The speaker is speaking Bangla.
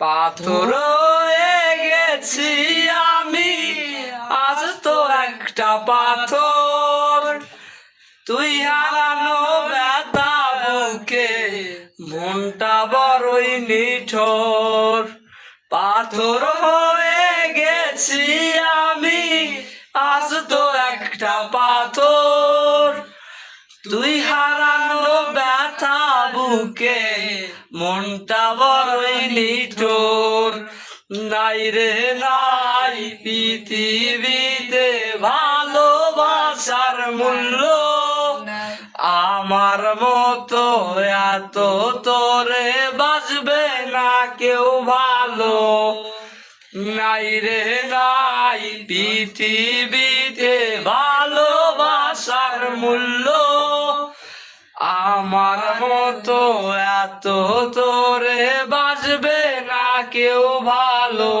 পাথর গেছি আমি। আজ তো একটা পাথর। তুই হারানো ব্যথা বুকে, মনটা বড়ই নিঠোর। পাথর হয়ে গেছি আমি, আজ তো একটা পাথর। তুই ব্যথা বুকে মনটা বড়ই নিঠোর। নাই রে, নাই পৃথিবীতে ভালোবাসার মূল্য। আমার মতো এত তোরে বাজবে না কেউ ভালো। নাই রে, নাই পৃথিবীতে ভালোবাসার মূল্য। আমার মতো এত তোরে বাজবে না কেউ ভালো।